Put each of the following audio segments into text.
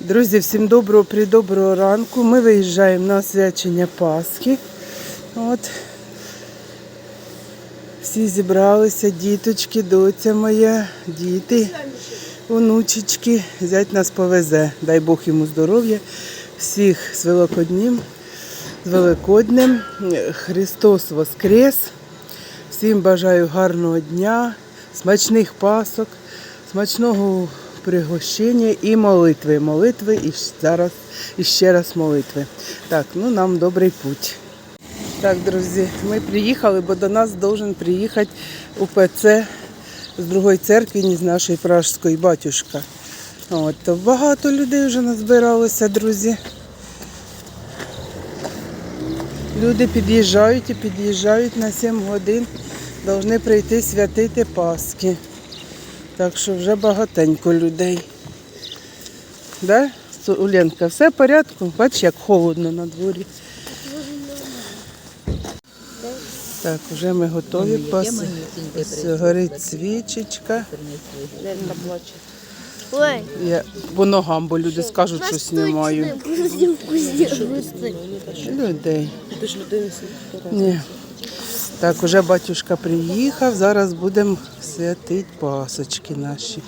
Друзі, всім доброго придоброго ранку. Ми виїжджаємо на свячення Пасхи. От. Всі зібралися, діточки, доця моя, діти, онучечки. Зять нас повезе. Дай Бог йому здоров'я. Всіх з Великоднім, з Великоднем. Христос Воскрес. Всім бажаю гарного дня, смачних пасок, смачного пригощення і молитви. Молитви і зараз і ще раз молитви. Так, ну нам добрий путь. Так, друзі, ми приїхали, бо до нас должен приїхати УПЦ з другої церкви, не з нашої пражської батюшка. От, багато людей вже назбиралося, друзі. Люди під'їжджають і під'їжджають на 7 годин. Должны прийти святити Пасхи. Так що вже багатенько людей. Да? Уленка, все в порядку? Бач, як холодно на дворі. Так, вже ми готові. Пас... Ось горить свічечка. Ой, Я по ногам, бо люди скажуть, що знімаю. Людей. Ні. Так, уже батюшка приїхав, зараз будемо святити пасочки наші.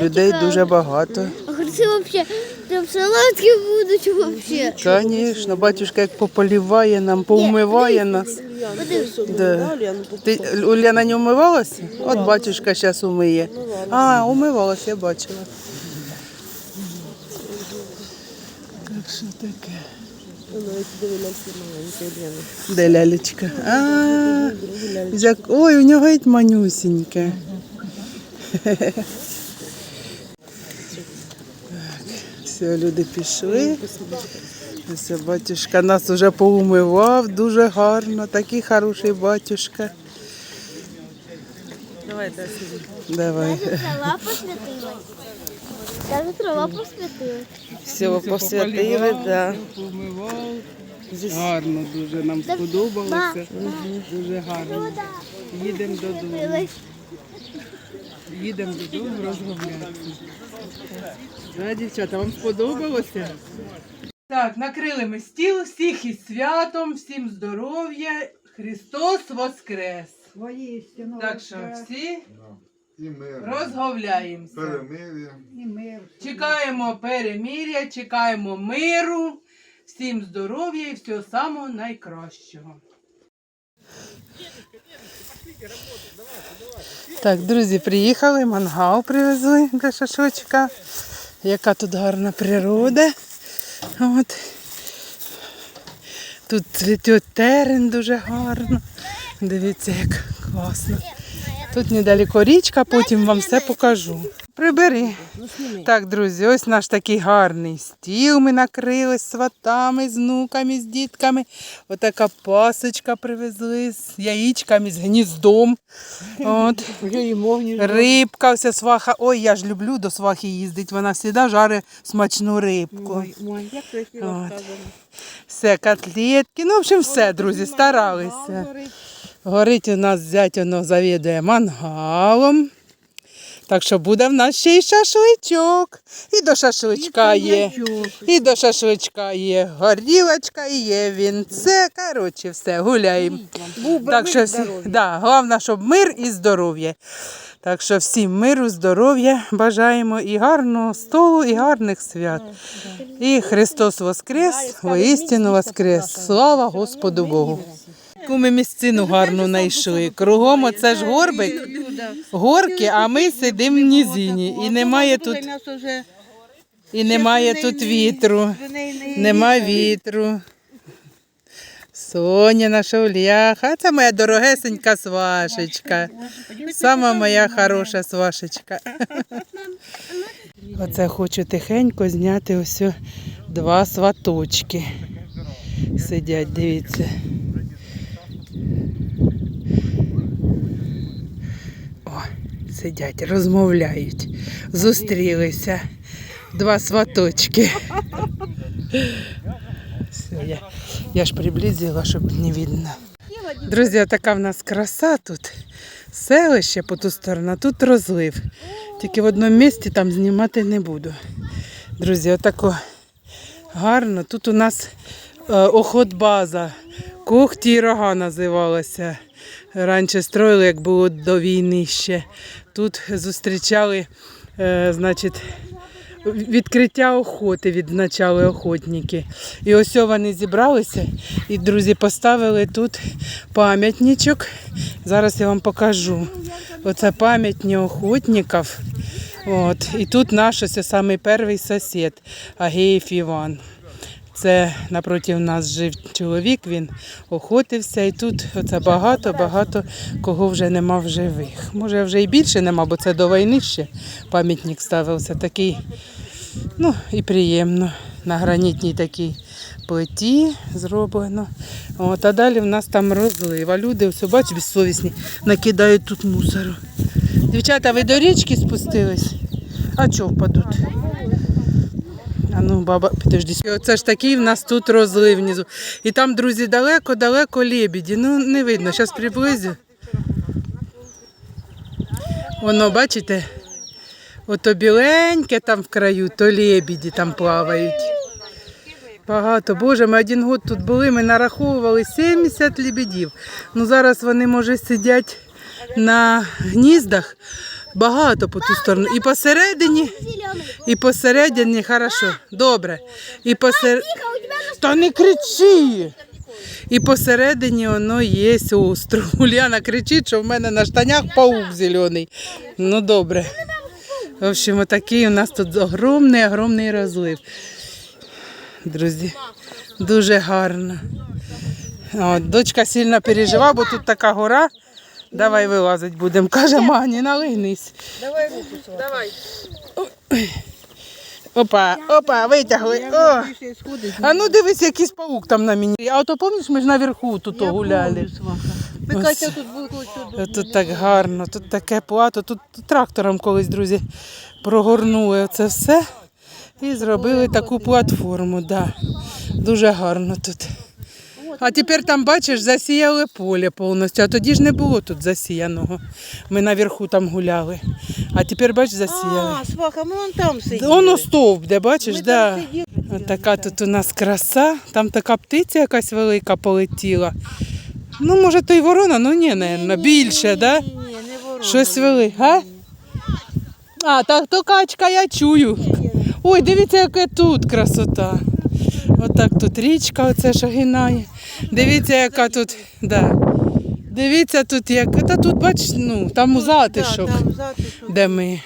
Людей дуже багато. А вообще, там салатки будуть вообще. Звісно, батюшка як пополіває нам, поумиває нас. Да. Ти Уляна не умивалася? От батюшка зараз умиє. А, умивалася, я бачила. Так що таке? Де лялечка? А, взяк- Ой, у нього й манюсіньке. Так, все, люди пішли. Ось батюшка нас вже поумивав, дуже гарно, такий хороший батюшка. Давай, Давай. Даже трава посвятилась. Все, посвятили, да. Помивав. Гарно дуже нам сподобалося. Дуже гарно. Їдемо додому. Їдемо додому розмовлятися. Да, дівчата, вам сподобалося? Так, накрили ми стіл, всіх із святом, всім здоров'я. Христос Воскрес! Воістину Так що всі І мир. розговляємося. Перемир'я. і мир. Чекаємо перемір'я, чекаємо миру, всім здоров'я і всього самого найкращого. Так, друзі, приїхали, мангал привезли для шашличка. Яка тут гарна природа. От. Тут цвіте терен дуже гарно. Дивіться, як класно. Тут недалеко річка, потім вам все покажу. Прибери. Так, друзі, ось наш такий гарний стіл. Ми накрили з сватами, з внуками, з дітками. Отака пасочка привезли з яєчками, з гніздом. От. Рибка, вся сваха. Ой, я ж люблю до свахи їздити. Вона завжди жарить смачну рибку. От. Все, котлетки. Ну, в общем, все, друзі, старалися. Горить у нас зять воно завідує мангалом. Так що буде в нас ще й шашличок. І до шашличка є. І до шашличка є горілочка, і є вінце. Коротше, все, гуляємо. Так що да, головне, щоб мир і здоров'я. Так що всім миру, здоров'я бажаємо і гарного столу, і гарних свят. І Христос Воскрес, воістину Воскрес. Слава Господу Богу. Яку ми місцину гарну знайшли. Кругом оце ж горбик, горки, а ми сидимо в низині. І немає тут, і немає тут вітру. Нема вітру. Соня наша Уляха, це моя дорогесенька свашечка. Сама моя хороша свашечка. Оце хочу тихенько зняти ось два сваточки. Сидять, дивіться. Сидять, розмовляють. Зустрілися. Два сваточки. Все, я, я ж приблизила, щоб не видно. Друзі, така в нас краса тут. Селище по ту сторону, тут розлив. Тільки в одному місці там знімати не буду. Друзі, отако гарно. Тут у нас е, охотбаза. Когті і рога називалася. Раніше строїли, як було до війни ще. Тут зустрічали, е, значить, відкриття охоти відзначали охотники. І ось вони зібралися і, друзі, поставили тут пам'ятничок. Зараз я вам покажу. Оце пам'ятні охотників. От. І тут наш ось самий перший сусід Агеєв Іван. Це напроти нас жив чоловік, він охотився, і тут оце багато-багато кого вже нема в живих. Може, вже і більше нема, бо це до війни ще пам'ятник ставився. Такий, ну і приємно. На гранітній такій плиті зроблено. От, а далі в нас там розлив. А люди, все, бач, безсовісні, накидають тут мусору. Дівчата, ви до річки спустились? А чого впадуть? А ну, баба, підожди. Оце ж такий в нас тут розлив внизу. І там, друзі, далеко-далеко лебіді. Ну, не видно, зараз приблизю. Воно, бачите? Ото біленьке там в краю, то лебіді там плавають. Багато. Боже, ми один год тут були, ми нараховували 70 лебедів. Ну зараз вони, може, сидять на гніздах. Багато по ту сторону. І посередині, і посередині, хорошо, добре. І посер... Та не кричи! І посередині воно є остров. Уляна кричить, що в мене на штанях паук зелений. Ну добре. В общем, отакий у нас тут огромний, огромний розлив. Друзі, дуже гарно. От, дочка сильно переживає, бо тут така гора. Давай вилазить будемо. Каже, Мані, налинись. Давай руку. Давай. Опа, опа, витягли. О. А ну дивись, якийсь паук там на мені. А то пам'ятаєш, ми ж наверху тут гуляли. Ми. Катя тут були сюди. Тут так гарно, тут таке плато. Тут трактором колись, друзі, прогорнули це все і зробили таку платформу. Да. Дуже гарно тут. А тепер там, бачиш, засіяли поле повністю, а тоді ж не було тут засіяного. Ми наверху там гуляли. А тепер, бачиш, засіяли. А, сваха, ми вон там сиділи. Воно стовп, де бачиш, Ми да. там сиділи. От така тут у нас краса. Там така птиця якась велика полетіла. Ну, може, то й ворона, ну ні, напевно, більше, да? Ні, ні, не ворона. Щось вели, а? А, так то качка, я чую. Ой, дивіться, яка тут красота. Отак тут річка оце шагинає. Дивіться, яка тут. Да. Дивіться тут, як. Та тут, бач, ну, там затишок, Да, там затишок. де ми.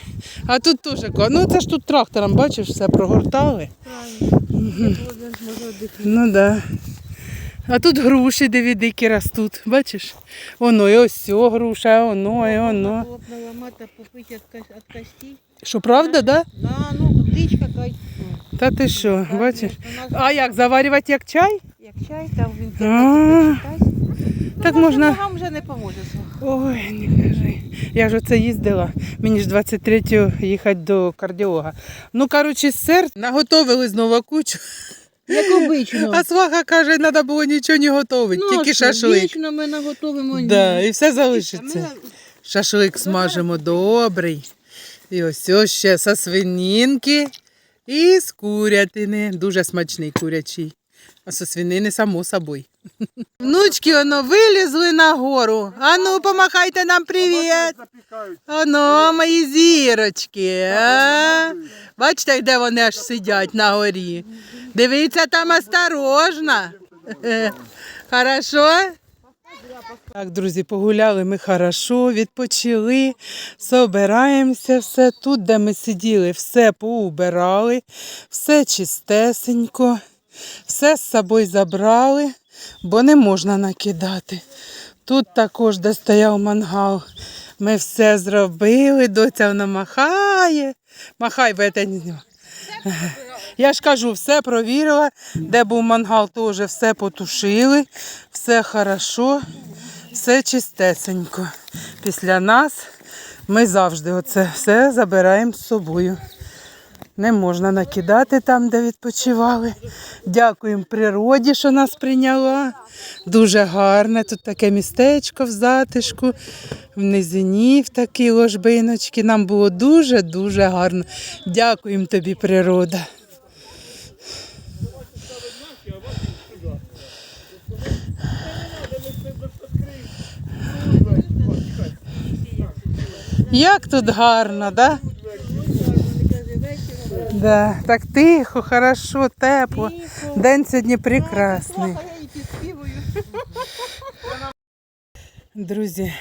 А тут теж. Ну це ж тут трактором, бачиш, все прогортали. Правильно. Ну так. Да. А тут груші, диви, дикі ростуть. Бачиш? Воно і ось цього груша, воно, і воно. Що, правда, да? Да, ну, кай. Та ти що, бачиш? А як, заварювати як чай? Як чай, там в інтернеті почитати. Ну, Так можна- ногам вже не поможе. Ой, не кажи. Я ж оце їздила. Мені ж 23-го їхати до кардіолога. Ну, коротше, серце наготовили знову кучу. Як обично. А сваха каже, треба було нічого не готувати, Ну, тільки що, шашлик. Вічно ми наготовимо. Да, і все залишиться. Шашлик смажимо добрий. І ось ось ще со свинінки і з курятини. Дуже смачний курячий. А со свинини само собою. Внучки воно вилізли на гору. Ану, помахайте нам привіт. Оно, мої зірочки. А? Бачите, де вони аж сидять на горі. Дивіться там осторожно. Хорошо? Так, друзі, погуляли ми хорошо, відпочили, собираємося все. Тут, де ми сиділи, все поубирали, все чистесенько, все з собою забрали, бо не можна накидати. Тут також, де стояв мангал, ми все зробили, доця вона махає. Махай, бо я. Я ж кажу, все провірила, де був мангал, теж все потушили, все хорошо, все чистесенько. Після нас ми завжди оце все забираємо з собою. Не можна накидати там, де відпочивали. Дякуємо природі, що нас прийняла. Дуже гарне. Тут таке містечко в затишку, в низині в такі ложбиночки. Нам було дуже-дуже гарно. Дякуємо тобі, природа. Як тут гарно, так? Да? Да. Так тихо, хорошо, тепло. День сьогодні прекрасний. Друзі,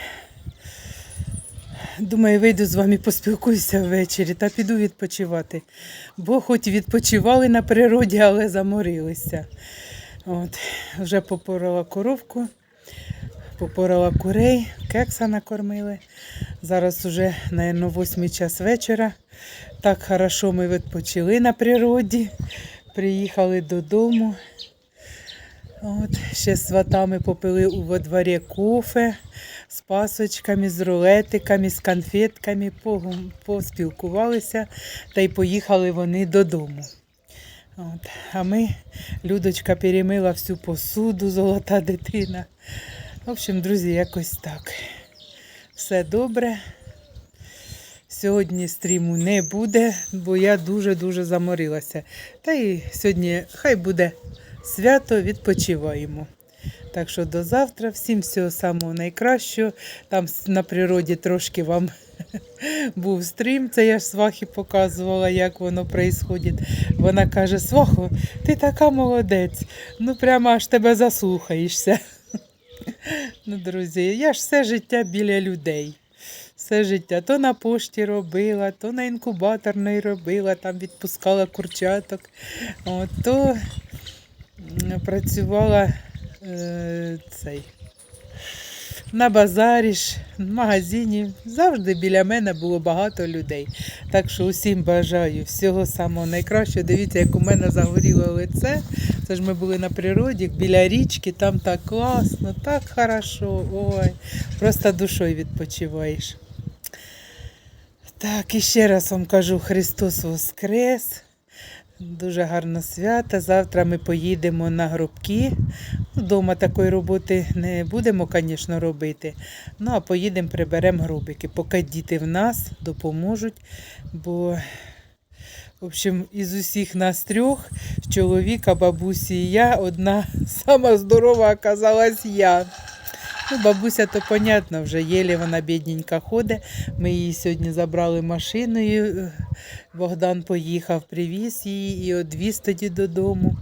думаю, вийду з вами поспілкуюся ввечері та піду відпочивати. Бо хоч відпочивали на природі, але заморилися. От, вже попорала коровку, попорала курей, кекса накормили. Зараз уже, мабуть, восьмий час вечора. Так хорошо ми відпочили на природі. Приїхали додому. От, ще з сватами попили у во дворі кофе з пасочками, з рулетиками, з конфетками, поспілкувалися та й поїхали вони додому. От. А ми, Людочка перемила всю посуду, золота дитина. В общем, друзі, якось так. Все добре. Сьогодні стріму не буде, бо я дуже-дуже заморилася. Та й сьогодні хай буде свято, відпочиваємо. Так що до завтра. Всім всього самого найкращого. Там на природі трошки вам був стрім. Це я ж свахі показувала, як воно відбувається. Вона каже: Свахо, ти така молодець. Ну прямо аж тебе заслухаєшся. Ну, друзі, я ж все життя біля людей. Все життя. То на пошті робила, то на інкубаторній робила, там відпускала курчаток. От, то працювала е, цей, на базарі ж, в магазині. Завжди біля мене було багато людей. Так що усім бажаю всього самого найкращого. Дивіться, як у мене загоріло лице. Це ж ми були на природі, біля річки, там так класно, так хорошо. Ой, просто душою відпочиваєш. Так, і ще раз вам кажу, Христос Воскрес. Дуже гарне свято. Завтра ми поїдемо на гробки. Вдома такої роботи не будемо, звісно, робити. Ну, а поїдемо, приберемо гробики. Поки діти в нас допоможуть, бо, в общем, із усіх нас трьох, чоловіка, бабусі і я, одна сама здорова оказалась я. Ну, бабуся, то понятно, вже єлі вона бідненька ходить. Ми її сьогодні забрали машиною. Богдан поїхав, привіз її і одвіз тоді додому.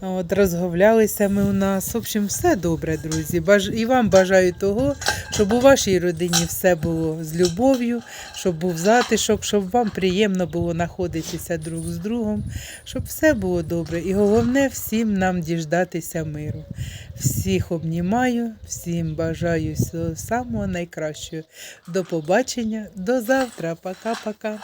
От, розговлялися ми у нас. В общем, все добре, друзі. Баж... І вам бажаю того, щоб у вашій родині все було з любов'ю, щоб був затишок, щоб вам приємно було знаходитися друг з другом, щоб все було добре. І головне всім нам діждатися миру. Всіх обнімаю, всім бажаю всього самого найкращого. До побачення, до завтра. Пока-пока.